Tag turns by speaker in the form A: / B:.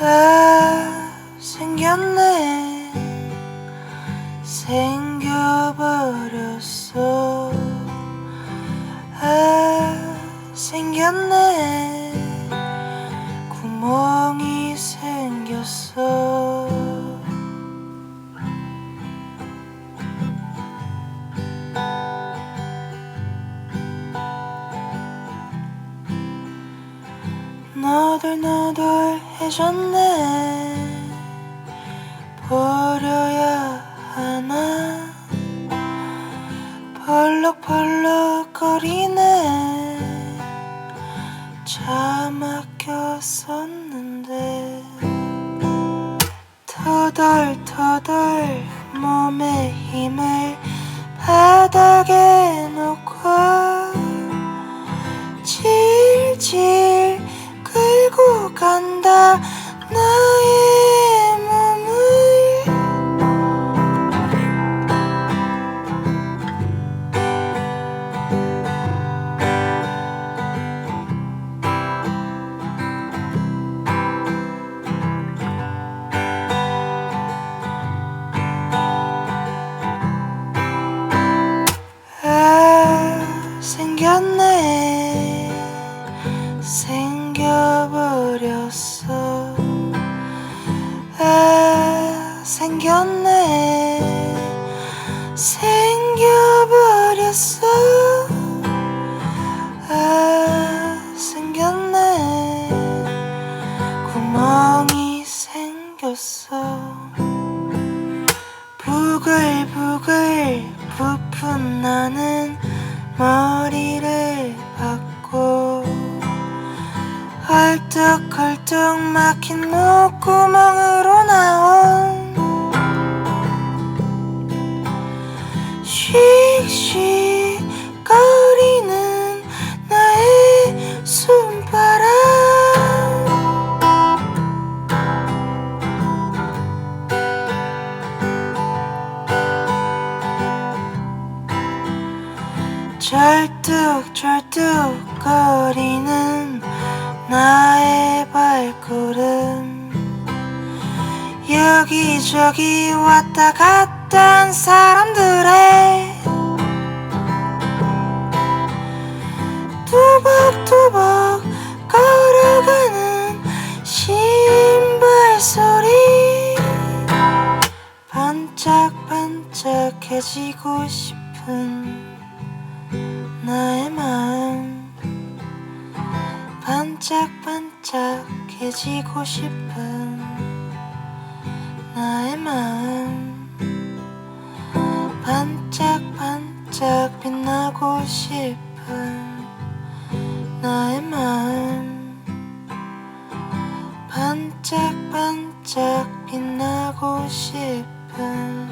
A: 아 생겼네. 생겨버렸어. 아 생겼네 너덜너덜해졌네. 버려야 하나. 벌럭벌럭거리네. 차 막혔었는데. 터덜터덜 몸에 힘을 바닥에 놓고. 질질 끌고 간다 나 생겼네. 생겨버렸어. 아 생겼네. 구멍이 생겼어. 부글부글 부푼 나는 머리를 박고 헐떡헐떡 막힌 목구멍으로 나온 씩씩 거리는 나의 손바람. 절뚝절뚝 거리는 나의 발걸음. 여기저기 왔다 갔다 한 사람들의 지고 싶은 나의 마음. 반짝반짝해지고 싶은 나의 마음. 반짝반짝 빛나고 싶은 나의 마음. 반짝반짝 빛나고 싶은